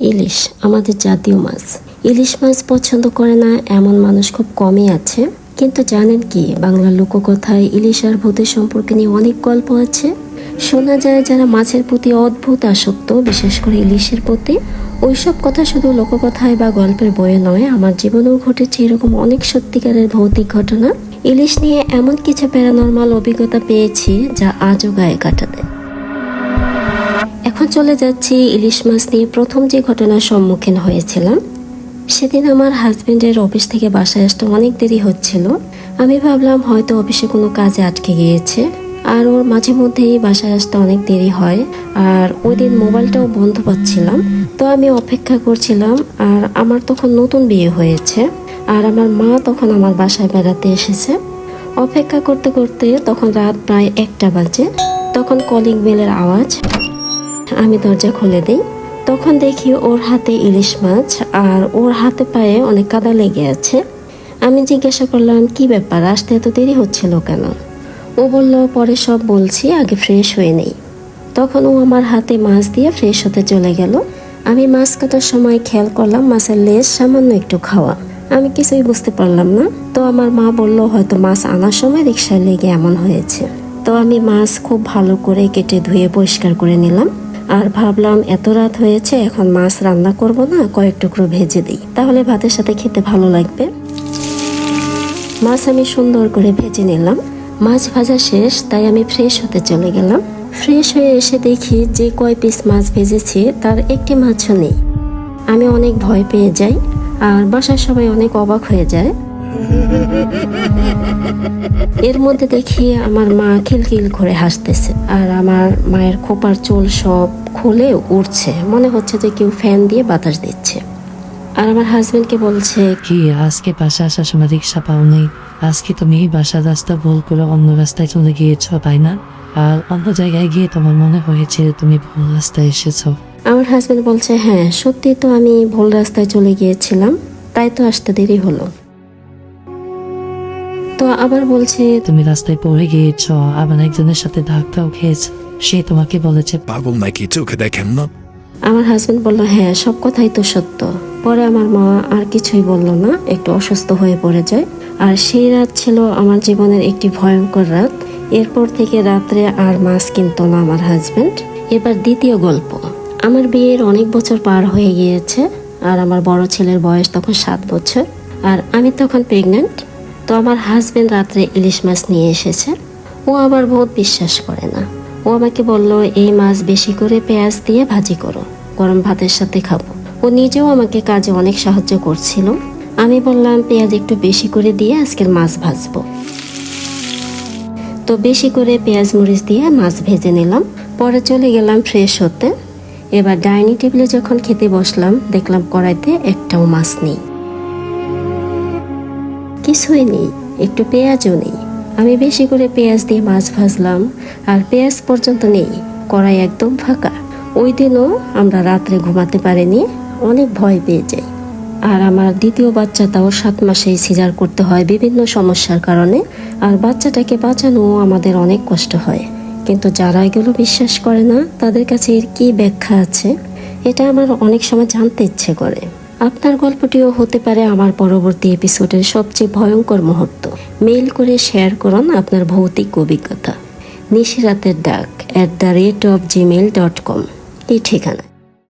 ইলিশ, আমাদের জাতীয় মাছ। ইলিশ মাছ পছন্দ করে না, এমন মানুষ খুব কমই আছে। কিন্তু জানেন কি, বাংলার লোককথায় ইলিশ আর ভূতের সম্পর্কে নিয়ে অনেক গল্প আছে। শোনা যায় যারা মাছের প্রতি অদ্ভুত আসক্ত, বিশেষ করে ইলিশের প্রতি, ওইসব কথা শুধু লোককথায় বা গল্পের বইয়ে নয়, আমার জীবনেও ঘটেছে এরকম অনেক সত্যিকারের ভৌতিক ঘটনা। ইলিশ নিয়ে এমন কিছু প্যারানর্মাল অভিজ্ঞতা পেয়েছি, যা আজও গায়ে কাটা দেয়। এখন চলে যাচ্ছি ইলিশ মাছ নিয়ে প্রথম যে ঘটনার সম্মুখীন হয়েছিলাম, সেদিন আমার হাজবেন্ডের অফিস থেকে বাসায় আসতে অনেক দেরি হচ্ছিল। আমি ভাবলাম হয়তো অফিসে কোনো কাজে আটকে গিয়েছে, আর ওর মাঝে মধ্যেই বাসায় আসতে অনেক দেরি হয়, আর ওই দিন মোবাইলটাও বন্ধ পাচ্ছিলাম। তো আমি অপেক্ষা করছিলাম, আর আমার তখন নতুন বিয়ে হয়েছে, আর আমার মা তখন আমার বাসায় বেড়াতে এসেছে। অপেক্ষা করতে করতে তখন রাত প্রায় একটা বাজে, তখন কলিং বেলের আওয়াজ আমি দরজা খুলে দিই। তখন দেখি ওর হাতে ইলিশ মাছ আর ওর হাতে পায়ে অনেক কাদা লেগে আছে। আমি জিজ্ঞাসা করলাম, কি ব্যাপার? আসতে এত দেরি হচ্ছিল কেন? ও বলল, পরে সব বলছি, আগে ফ্রেশ হয়ে নেই। তখন ও আমার হাতে মাছ দিয়ে ফ্রেশ হতে চলে গেল। আমি মাছ কাটার সময় খেয়াল করলাম, মাছের লেজ সামান্য একটু খাওয়া। আমি কিছুই বুঝতে পারলাম না। তো আমার মা বলল, হয়তো মাছ আনার সময় রিক্সায় লেগে এমন হয়েছে। তো আমি মাছ খুব ভালো করে কেটে ধুয়ে পরিষ্কার করে নিলাম। আর ভাবলাম, এত রাত হয়েছে, এখন মাছ রান্না করব না, কয়েক টুকরো ভেজে দিই। তাহলে ভাতের সাথে খেতে ভালো লাগবে। মাছ আমি সুন্দর করে ভেজে নিলাম। মাছ ভাজা শেষ, তাই আমি ফ্রেশ হতে চলে গেলাম। ফ্রেশ হয়ে এসে দেখি যে কয় পিস মাছ ভেজেছি, তার একটি মাছও নেই। আমি অনেক ভয় পেয়ে যাই, আর বাসার সবাই অনেক অবাক হয়ে যায়। এর মধ্যে দেখি আমার মা খিলখিল করে হাসতেছে। আর আমার মায়ের খোপার চুল সব খুলে উঠছে মনে হচ্ছে যে কেউ ফ্যান দিয়ে বাতাস দিচ্ছে। আর আমার হাজবেন্ডকে বলছে কি আজকে বাসা আসার সময় রিক্সা পাওনি? আজকে তুমি বাসার রাস্তা ভুল করে অন্য রাস্তায় চলে গিয়েছ তাই না? আর অন্য জায়গায় গিয়ে তোমার মনে হয়েছে তুমি ভুল রাস্তায় এসেছ। আমার হাজবেন্ড বলছে হ্যাঁ সত্যি তো আমি ভুল রাস্তায় চলে গিয়েছিলাম। তাই তো আসতে দেরি হলো। তো আবার বলছে তুমি রাস্তায় পড়ে গিয়েছ আবার একজনের সাথে ধাক্কাও খেয়েছ। সে তোমাকে বলেছে পাগল নাকি চোখে দেখেন না? আমার হাজবেন্ড বলল হ্যাঁ সব কথাই তো সত্য। পরে আমার মা আর কিছুই বলল না একটু অসুস্থ হয়ে পড়ে যায়। আর সেই রাত ছিল আমার জীবনের একটি ভয়ঙ্কর রাত। এরপর থেকে রাত্রে আর মাছ কিনতো না আমার হাজবেন্ড এবার দ্বিতীয় গল্প। আমার বিয়ের অনেক বছর পার হয়ে গিয়েছে আর আমার বড় ছেলের বয়স তখন সাত বছর। আর আমি তখন প্রেগনেন্ট তো আমার হাজবেন্ড রাত্রে ইলিশ মাছ নিয়ে এসেছে। ও আবার বহুত বিশ্বাস করে না। ও আমাকে বলল, এই মাছ বেশি করে পেঁয়াজ দিয়ে ভাজি করো, গরম ভাতের সাথে খাব। ও নিজেও আমাকে কাজে অনেক সাহায্য করছিল। আমি বললাম, পেঁয়াজ একটু বেশি করে দিয়ে আজকের মাছ ভাজবো। তো বেশি করে পেঁয়াজ মরিচ দিয়ে মাছ ভেজে নিলাম। পরে চলে গেলাম ফ্রেশ হতে। এবার ডাইনিং টেবিলে যখন খেতে বসলাম, দেখলাম কড়াইতে একটাও মাছ নেই। কিছুই নেই, একটু পেঁয়াজও নেই। আমি বেশি করে পেঁয়াজ দিয়ে মাছ ভাজলাম, আর পেঁয়াজ পর্যন্ত নেই, কড়াই একদম ফাঁকা। ওই দিনও আমরা রাত্রে ঘুমাতে পারিনি, অনেক ভয় পেয়ে যাই। আর আমার দ্বিতীয় বাচ্চা তাও সাত মাসেই সিজার করতে হয় বিভিন্ন সমস্যার কারণে, আর বাচ্চাটাকে বাঁচানো আমাদের অনেক কষ্ট হয়। কিন্তু যারা এগুলো বিশ্বাস করে না, তাদের কাছে এর কী ব্যাখ্যা আছে, এটা আমার অনেক সময় জানতে ইচ্ছে করে। আপনার গল্পটিও হতে পারে আমার পরবর্তী এপিসোডের সবচেয়ে ভয়ঙ্কর মুহূর্ত। মেইল করে শেয়ার করুন আপনার ভৌতিক অভিজ্ঞতা। নিশিরাতের ডাক at the rate of Gmail dot com এই ঠিকানা।